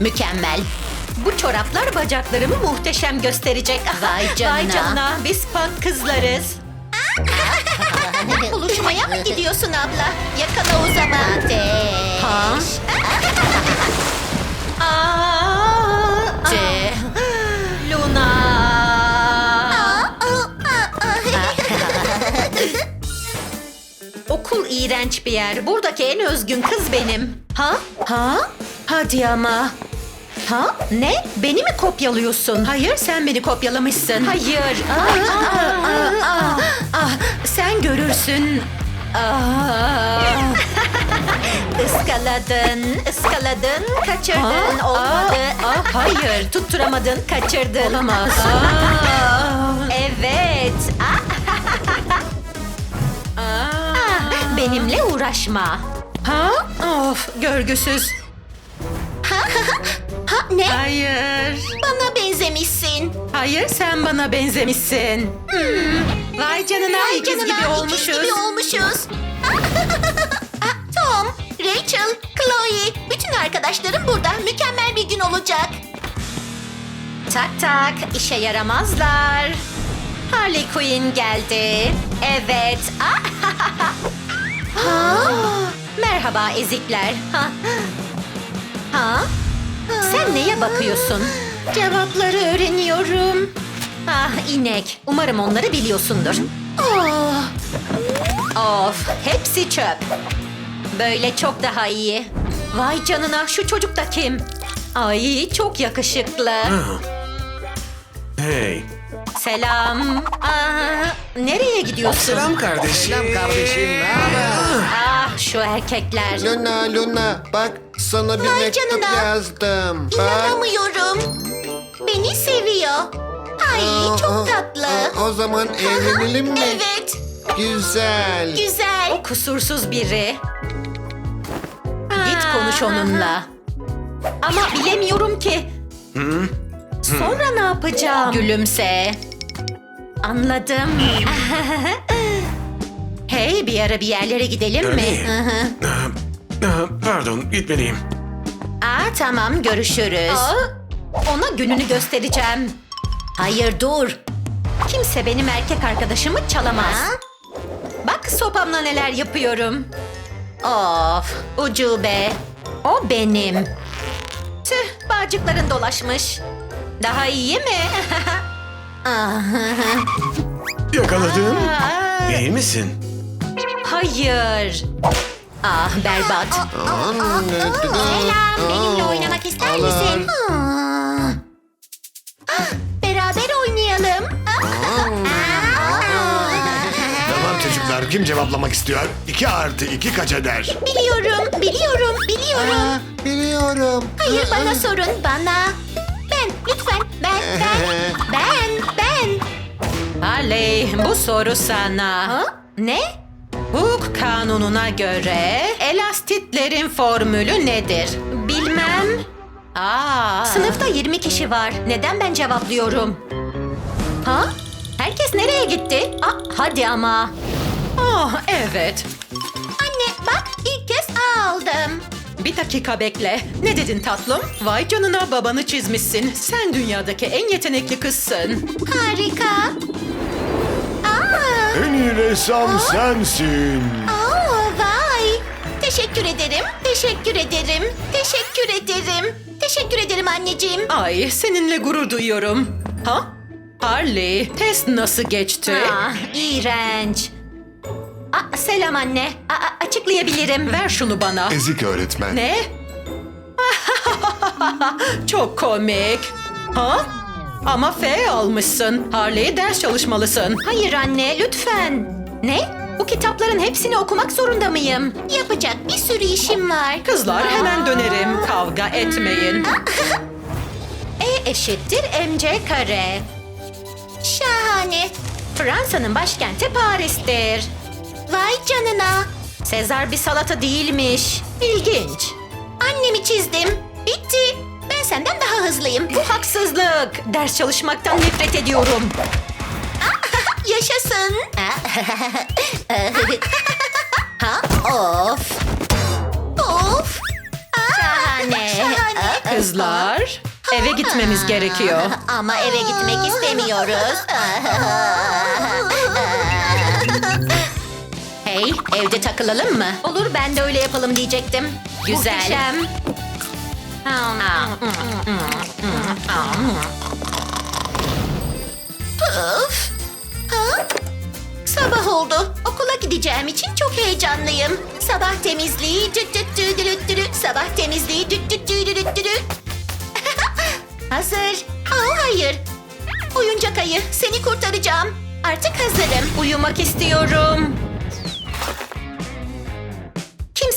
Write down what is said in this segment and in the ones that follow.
Mükemmel. Bu çoraplar bacaklarımı muhteşem gösterecek. Vay canına. Vay canına. Biz punk kızlarız. Buluşmaya mı gidiyorsun abla? Yakala o zaman. Ateş. Ha? Aa, Ce. Luna. Okul iğrenç bir yer. Buradaki en özgün kız benim. Ha? Ha? Hadi ama. Ha? Ne? Beni mi kopyalıyorsun? Hayır, sen beni kopyalamışsın. Hayır. Aa, aa, aa, aa. Ah, sen görürsün. Aa. Iskaladın, ıskaladın, kaçırdın, olmadı. hayır, tutturamadın, kaçırdın. Olamaz. evet. Ah, benimle uğraşma. Ha? Of, görgüsüz. Ha ne? Hayır. Bana benzemişsin. Hayır, sen bana benzemişsin. Hmm. Vay canına, Ay ikiz canına, gibi ikiz olmuşuz. gibi olmuşuz. Ah, Tom, Rachel, Chloe, bütün arkadaşlarım burada. Mükemmel bir gün olacak. Tak tak, işe yaramazlar. Harley Quinn geldi. Evet. Ah, Merhaba ezikler. Ha? Ha? Sen neye bakıyorsun? Cevapları öğreniyorum. Ah inek. Umarım onları biliyorsundur. Oh. Of, hepsi çöp. Böyle çok daha iyi. Vay canına şu çocuk da kim? Ay çok yakışıklı. Hey. Selam. Aa, nereye gidiyorsun? Selam kardeşim. Selam kardeşim? Ah şu erkekler. Luna, Luna, bak sana bir Vay mektup canına. yazdım. Bak. İnanamıyorum. Beni seviyor. Ay Aa, çok tatlı. aa, O zaman evlenelim mi? Evet, Güzel. güzel. Kusursuz biri. Git konuş onunla. Ama bilemiyorum ki. Sonra ne yapacağım? Gülümse. Anladım. hey bir ara bir yerlere gidelim mi? Öyle. Hı hı. Ah, Pardon, gitmeliyim. Aa tamam görüşürüz. ona gününü göstereceğim. Hayır dur. Kimse benim erkek arkadaşımı çalamaz. Bak sopamla neler yapıyorum. Of ucube. O benim. Tüh bağcıkların dolaşmış. Daha iyi mi? Ah, Yakaladım. İyi misin? Hayır. Ah berbat. Selam, Selam, benimle oynamak ister misin? Aa. Ah, Beraber oynayalım. Tamam çocuklar kim cevaplamak istiyor? 2 artı 2 kaç eder? Biliyorum, biliyorum, biliyorum. Biliyorum. Hayır bana sorun, bana. Ben, lütfen, ben, ben, ben, ben. Harley, bu soru sana. Ne? Hukuk kanununa göre elastitlerin formülü nedir? Bilmem. Aa. Sınıfta 20 kişi var. Neden ben cevaplıyorum? Ha? Herkes nereye gitti? Aa, hadi ama. Oh, evet. Anne bak, ilk kez A aldım. Bir dakika bekle. Ne dedin tatlım? Vay canına babanı çizmişsin. Sen dünyadaki en yetenekli kızsın. Harika. Aa, En iyi ressam sensin. aa, vay. Teşekkür ederim, teşekkür ederim, teşekkür ederim. Teşekkür ederim anneciğim. Ay seninle gurur duyuyorum. Ha? Harley, test nasıl geçti? Ah, iğrenç. Aa, selam anne. Aa, açıklayabilirim. Ver şunu bana. Ezik öğretmen. Ne? Çok komik. Ha? Ama F almışsın. Harley ders çalışmalısın. Hayır anne, lütfen. Ne? Bu kitapların hepsini okumak zorunda mıyım? Yapacak bir sürü işim var. Kızlar hemen dönerim. Kavga etmeyin. e eşittir mc kare. Şahane. Fransa'nın başkenti Paris'tir. Vay canına. Sezar bir salata değilmiş. İlginç. Annemi çizdim. Bitti. Ben senden daha hızlıyım. Bu haksızlık. Ders çalışmaktan nefret ediyorum. Yaşasın. Ha? Of. of. Şahane. Kızlar, eve gitmemiz gerekiyor. Ama eve gitmek istemiyoruz. Hey, evde takılalım mı? Olur, ben de öyle yapalım diyecektim. Güzel. Muhteşem. Öf. Ha? Sabah oldu. Okula gideceğim için çok heyecanlıyım. Sabah temizliği düt düt dü dü dü dü. Sabah temizliği düt düt dü dü dü dü dü. Hazır. Aa, hayır. Oyuncak ayı seni kurtaracağım. Artık hazırım. Uyumak istiyorum.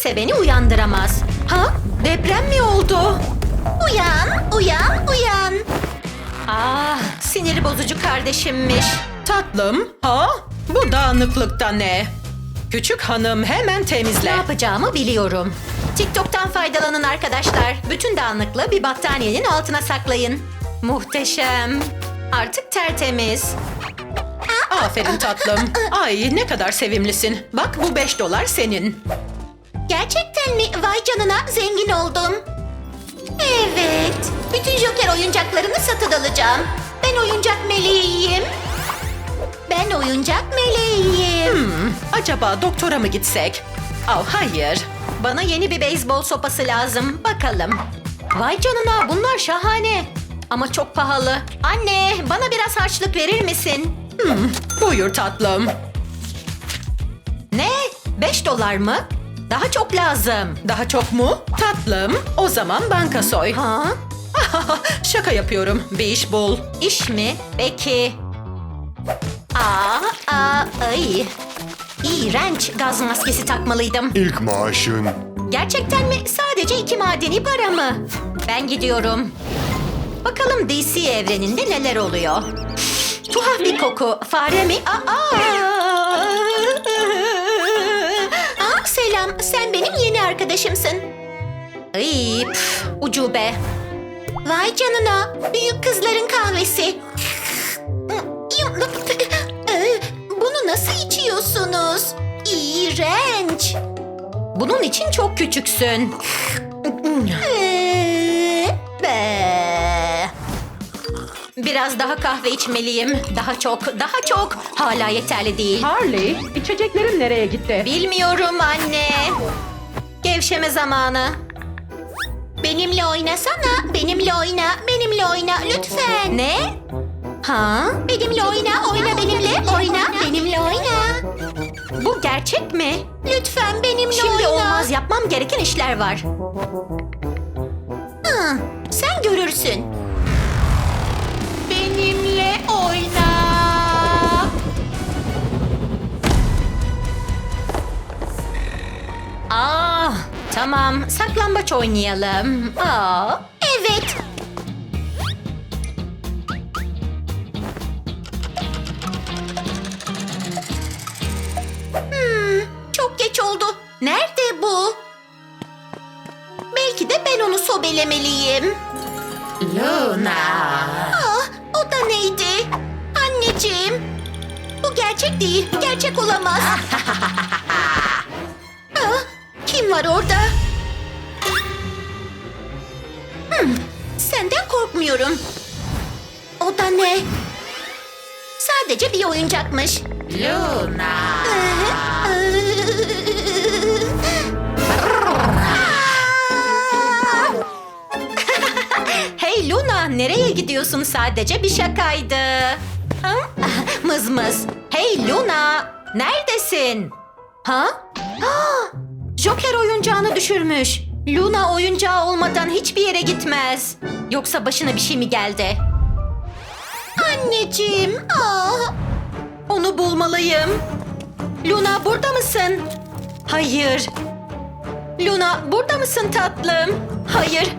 Kimse beni uyandıramaz. Ha? Deprem mi oldu? Uyan, uyan, uyan. Ah, siniri bozucu kardeşimmiş. Tatlım, ha? Bu dağınıklıkta ne? Küçük hanım hemen temizle. Ne yapacağımı biliyorum. TikTok'tan faydalanın arkadaşlar. Bütün dağınıklığı bir battaniyenin altına saklayın. Muhteşem. Artık tertemiz. Aferin tatlım. Ay ne kadar sevimlisin. Bak bu 5 dolar senin. Gerçekten mi? Vay canına zengin oldum. Evet. Bütün Joker oyuncaklarını satın alacağım. Ben oyuncak meleğiyim. Ben oyuncak meleğiyim. Hmm, acaba doktora mı gitsek? Oh hayır. Bana yeni bir beyzbol sopası lazım. Bakalım. Vay canına bunlar şahane. Ama çok pahalı. Anne bana biraz harçlık verir misin? Hmm, buyur tatlım. Ne? 5 dolar mı? Daha çok lazım. Daha çok mu? Tatlım, o zaman banka soy. Ha? Şaka yapıyorum. Bir iş bul. İş mi? Peki. Aa, aa, ay. İğrenç gaz maskesi takmalıydım. İlk maaşın. Gerçekten mi? Sadece iki madeni para mı? Ben gidiyorum. Bakalım DC evreninde neler oluyor. Tuhaf bir koku. Fare mi? Aa! Aa, arkadaşımsın. Ay, püf, ucube. Vay canına. Büyük kızların kahvesi. Bunu nasıl içiyorsunuz? İğrenç. Bunun için çok küçüksün. Be. Biraz daha kahve içmeliyim. Daha çok, daha çok. Hala yeterli değil. Harley, içeceklerim nereye gitti? Bilmiyorum anne. Gevşeme zamanı. Benimle oynasana. Benimle oyna. Benimle oyna lütfen. Ne? Ha? Benimle oyna. Oyna benimle. Oyna. Benimle oyna. Bu gerçek mi? Lütfen benimle Şimdi oyna. olmaz. Yapmam gereken işler var. Hı, sen görürsün. Benimle oyna. Aa, tamam. Saklambaç oynayalım. Aa. Evet. Hmm, çok geç oldu. Nerede bu? Belki de ben onu sobelemeliyim. Luna. Ah, o da neydi? Anneciğim. Bu gerçek değil. Gerçek olamaz. kim var orada? Hmm, senden korkmuyorum. O da ne? Sadece bir oyuncakmış. Luna. Hey Luna, nereye gidiyorsun? Sadece bir şakaydı. Ha? Mız mız. Hey Luna, neredesin? Ha? Joker oyuncağını düşürmüş. Luna oyuncağı olmadan hiçbir yere gitmez. Yoksa başına bir şey mi geldi? Anneciğim. Ah, Onu bulmalıyım. Luna burada mısın? Hayır. Luna burada mısın tatlım? Hayır.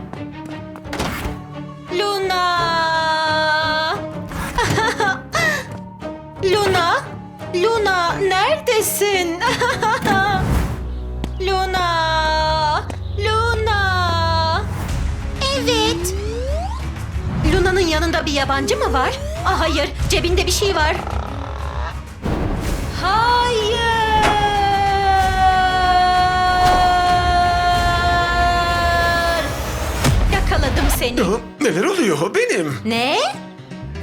Luna. Luna. Luna neredesin? yabancı mı var? Ah hayır, cebinde bir şey var. Hayır! Yakaladım seni. Ya, neler oluyor? Benim. Ne?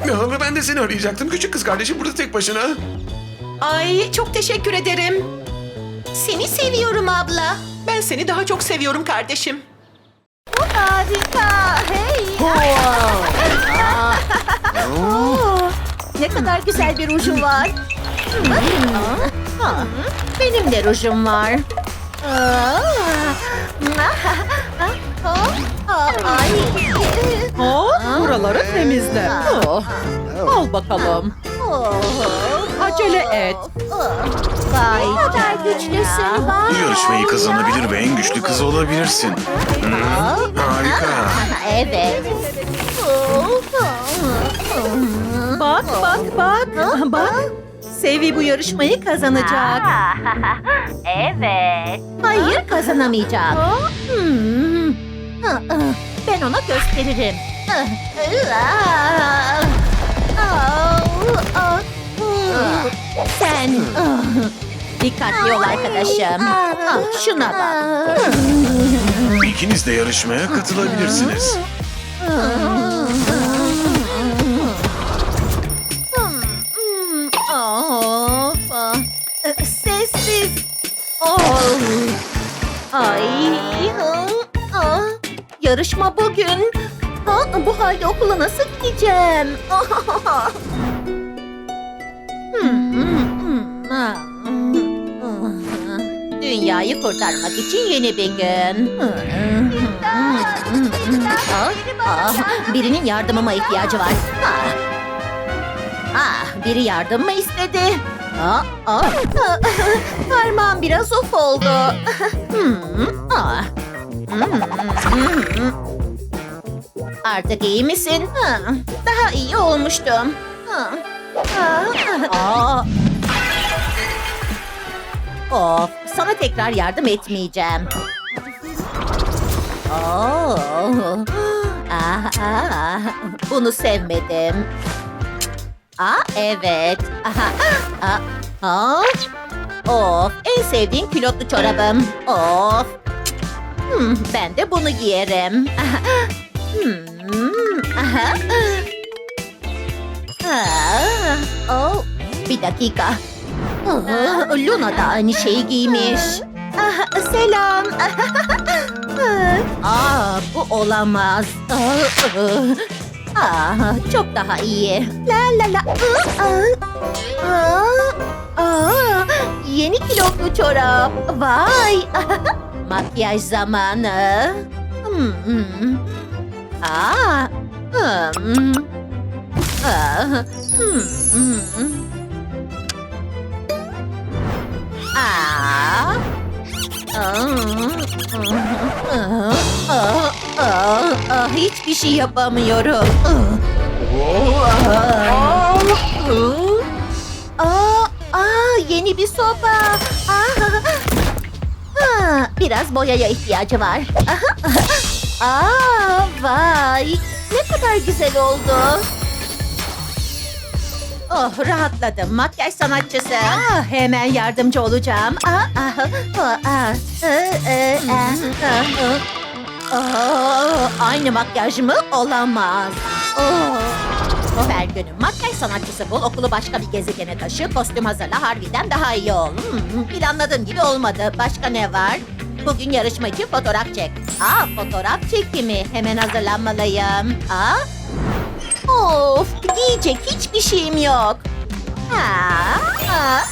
Ya, ben de seni arayacaktım. Küçük kız kardeşim burada tek başına. Ay çok teşekkür ederim. Seni seviyorum abla. Ben seni daha çok seviyorum kardeşim. Harika. Hey. Ne kadar güzel bir rujum var. Benim de rujum var. Aa, Ay. Oh, buraları temizle. Oh. Al bakalım. Acele et. Vay. Ne kadar güçlüsün. Vay. Yarışmayı kazanabilir ve en güçlü kız olabilirsin. Hı, harika. Evet. Bak bak bak. Bak. Sevi bu yarışmayı kazanacak. evet. Hayır kazanamayacağım. Hmm. Ben ona gösteririm. Sen dikkatli ol arkadaşım. Ah, Şuna bak. İkiniz de yarışmaya katılabilirsiniz. Yarışma bugün. Ha, bu halde okula nasıl gideceğim? Dünyayı kurtarmak için yeni bir gün. Birinin yardımıma ihtiyacı var. Ah. Ah, biri yardım mı istedi? Ah, ah. Parmağım biraz uf oldu. Hmm, ah. Hmm. Artık iyi misin? Ha, Daha iyi olmuştum. Of, sana tekrar yardım etmeyeceğim. Oh. Ah, ah, bunu sevmedim. Aa evet. Of en sevdiğim külotlu çorabım. Of. Hmm, ben de bunu giyerim. Hmm. Aa, oh, bir dakika. Aa, Luna da aynı şeyi giymiş. Ah, selam. Aa, bu olamaz. Aa, çok daha iyi. La la la. Aa, yeni kilotlu çorap. Vay. Makyaj zamanı. Hmm. Aa, hmm. Aa, hmm. Aa. Aa, aa, aa, aa, hiçbir şey yapamıyorum. Aa, aa, yeni bir soba. Aa, ha, biraz boyaya ihtiyacı var. Aa, vay. Ne kadar güzel oldu. Oh rahatladım. Makyaj sanatçısı. Ah, hemen yardımcı olacağım. Ah, ah, ah, ah, ah. Oh, aynı makyaj mı? Olamaz. Oh. Her günün makyaj sanatçısı bul, okulu başka bir gezegene taşı, kostüm hazırla, harbiden daha iyi ol. Hmm, planladığım gibi olmadı. Başka ne var? Bugün yarışma için fotoğraf çek. Aa, fotoğraf çekimi. Hemen hazırlanmalıyım. Aa, Of, giyecek hiçbir şeyim yok. Ha,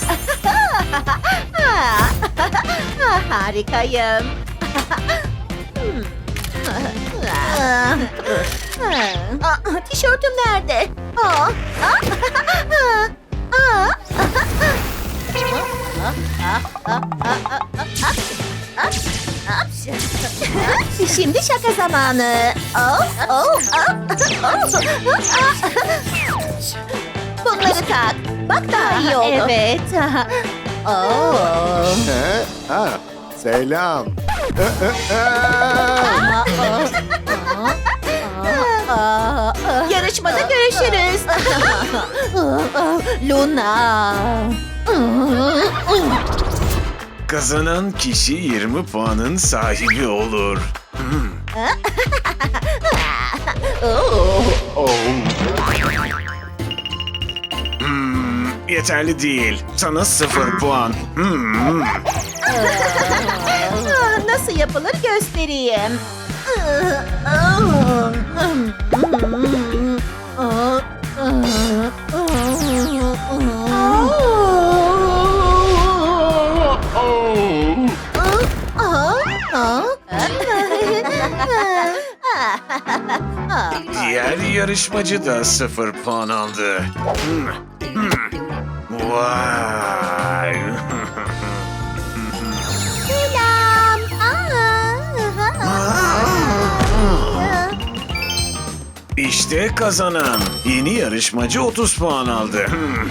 ha, harikayım. Ah, Tişörtüm nerede? Şimdi şaka zamanı. Oh, oh, oh, oh. Bunları tak. Bak daha iyi oldu. Evet. Oh. Ha, selam. Yarışmada görüşürüz. Luna. Kazanan kişi 20 puanın sahibi olur. Yeterli değil. Sana sıfır puan. Hmm. Nasıl yapılır göstereyim. Diğer yarışmacı da sıfır puan aldı. Hmm. Hmm. Vay. İşte kazanan. Yeni yarışmacı 30 puan aldı. Hmm.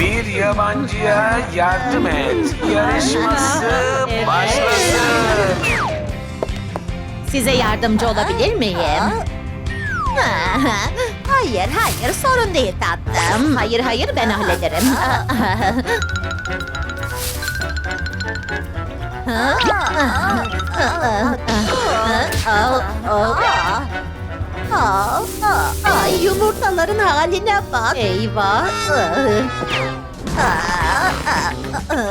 Bir yabancıya yardım et. Yarışması başlasın. Size yardımcı olabilir miyim? Hayır, hayır, sorun değil tatlım. Hayır, hayır, ben hallederim. Ay, yumurtaların haline bak. Eyvah.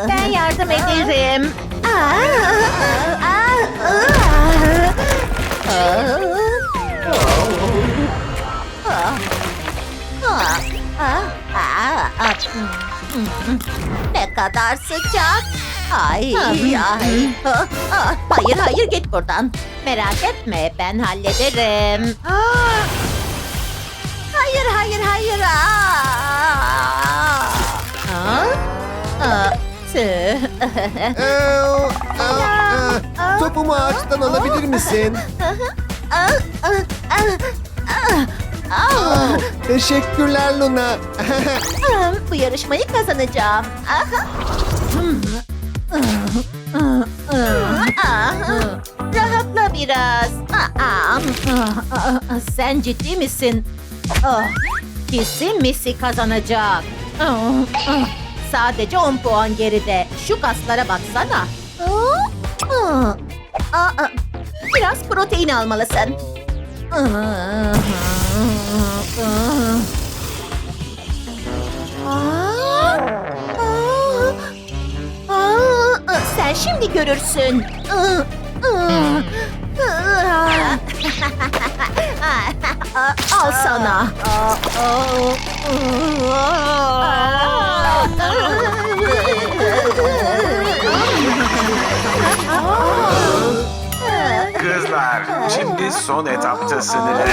Ben yardım ederim. Ne kadar sıcak. Ay ay. Hayır hayır git buradan. Merak etme ben hallederim. Hayır hayır hayır. Aa, tüh. Ee, aa, aa, topumu ağaçtan alabilir misin? Aa, teşekkürler Luna. Bu yarışmayı kazanacağım. Aha. Rahatla biraz. Sen ciddi misin? Ah, Kesin Missy kazanacak. Sadece 10 puan geride. Şu kaslara baksana. Biraz protein almalısın. Sen şimdi görürsün. Al sana. Kızlar, şimdi son etaptasınız.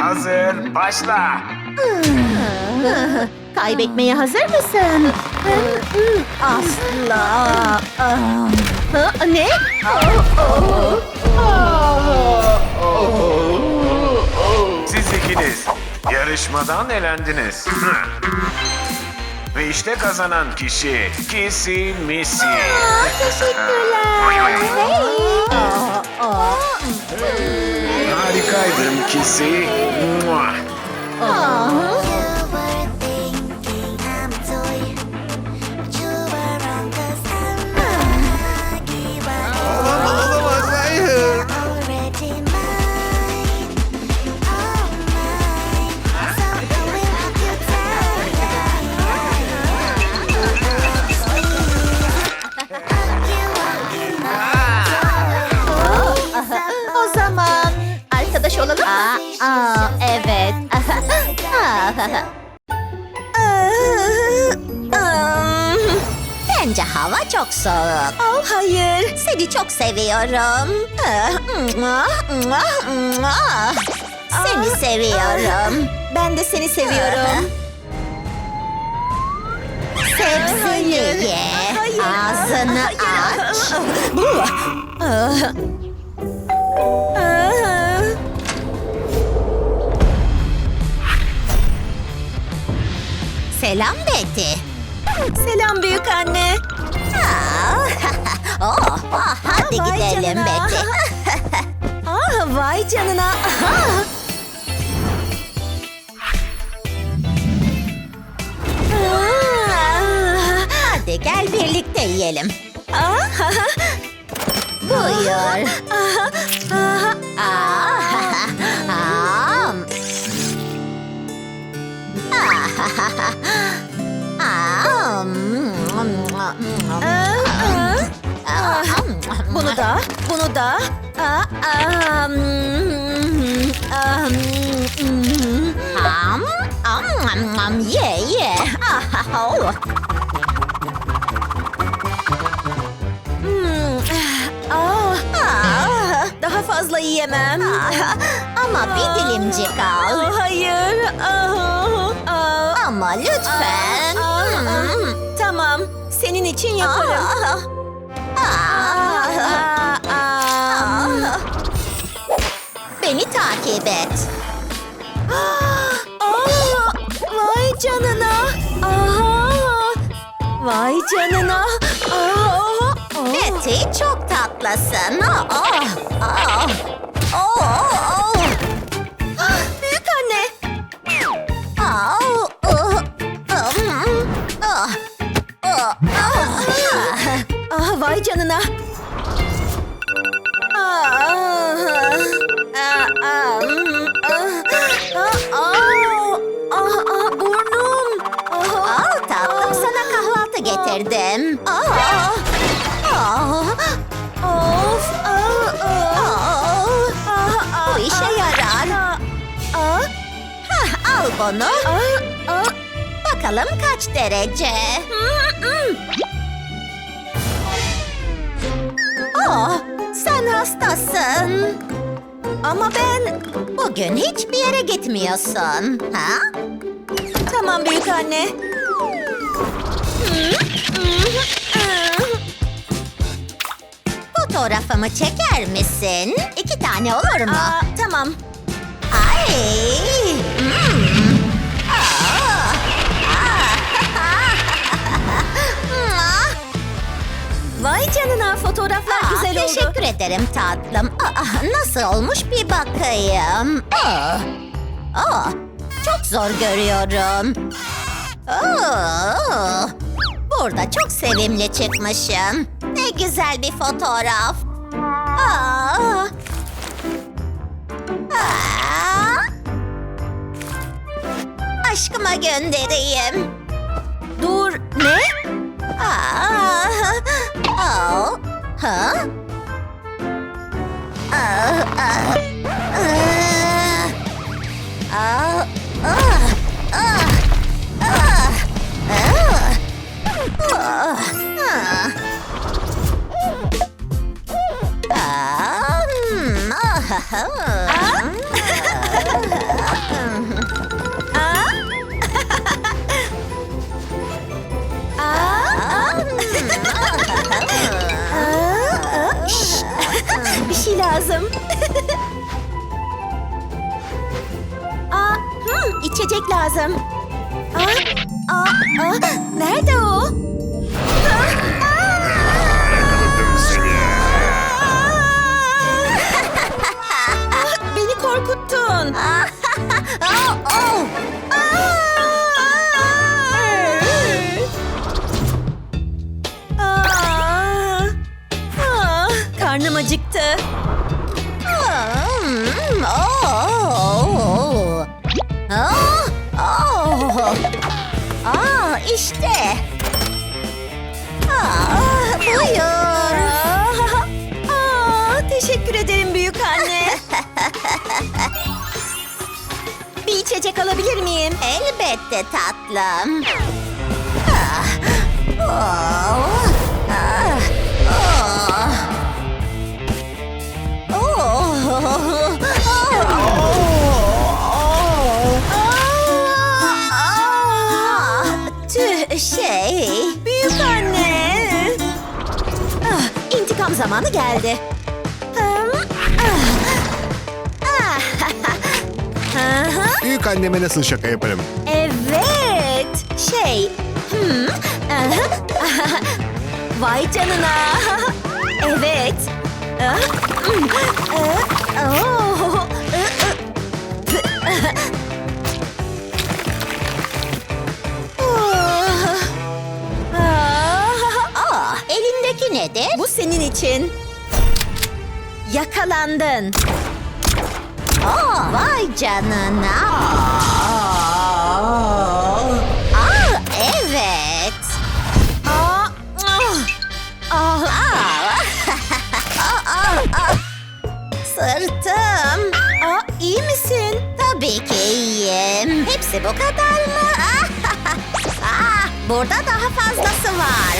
Hazır, başla. Kaybetmeye hazır mısın? Asla. Ha, Ne? Siz ikiniz yarışmadan elendiniz. Ve işte kazanan kişi Kissy Missy. Harikaydın Kissy. Mua. Bence hava çok soğuk. Oh, hayır. Seni çok seviyorum. Seni seviyorum. Ben de seni seviyorum. Sebzeni ye. Ağzını aç. Selam Betty. Selam büyük anne. oh, ah, hadi gidelim Betty. ah, vay canına. hadi gel birlikte yiyelim. Buyur. Bunu da, bunu da. Ye, ye. Ah, ah. daha fazla yiyemem. Ama bir dilimcik al. Hayır. Aa, aa, Ama lütfen. aa, aa. Tamam, senin için yaparım. Aa, aa. Beni takip et. Aa, vay canına. Aha, vay canına. Aa, aa. Betty çok tatlısın. Oh, oh, oh. Büyük Ah, ah vay canına. Burnum. Al tatlım sana kahvaltı getirdim. Ah. Ah. Of. Ah. Ah. Bu işe yarar. Ah. Hah, al bunu. Bakalım kaç derece. Hmm. Oh, sen hastasın. Ama ben bugün hiçbir yere gitmiyorsun. Ha? Tamam büyük anne. Fotoğrafımı çeker misin? İki tane olur mu? Aa, tamam. Ay. Vay canına fotoğraflar Aa, güzel oldu. teşekkür ederim tatlım. Aa, nasıl olmuş bir bakayım. Aa, aa, çok zor görüyorum. Aa, burada çok sevimli çıkmışım. Ne güzel bir fotoğraf. Aa. Aa. Aşkıma göndereyim. Dur, ne? Aa, Oh? Huh? Uh, uh, uh, oh, uh, uh, uh, uh, uh, uh. Um, uh, uh, uh. İçecek lazım. Aa, aa, aa, nerede o? Aa, işte. Aa, buyur. Aa, teşekkür ederim büyük anne. Bir içecek alabilir miyim? Elbette tatlım. Ah, oh, zamanı geldi. Ah, ah. Büyük anneme nasıl şaka yaparım? Evet. Şey. Hmm. aha. Vay canına. Evet. Ah, hmm, ah, oh, nedir? Bu senin için. Yakalandın. Aa, vay canına. Aa, evet. Aa, Aa. Aa, aa. Sırtım. aa, iyi misin? Tabii ki iyiyim. Hepsi bu kadar mı? Ah, burada daha fazlası var.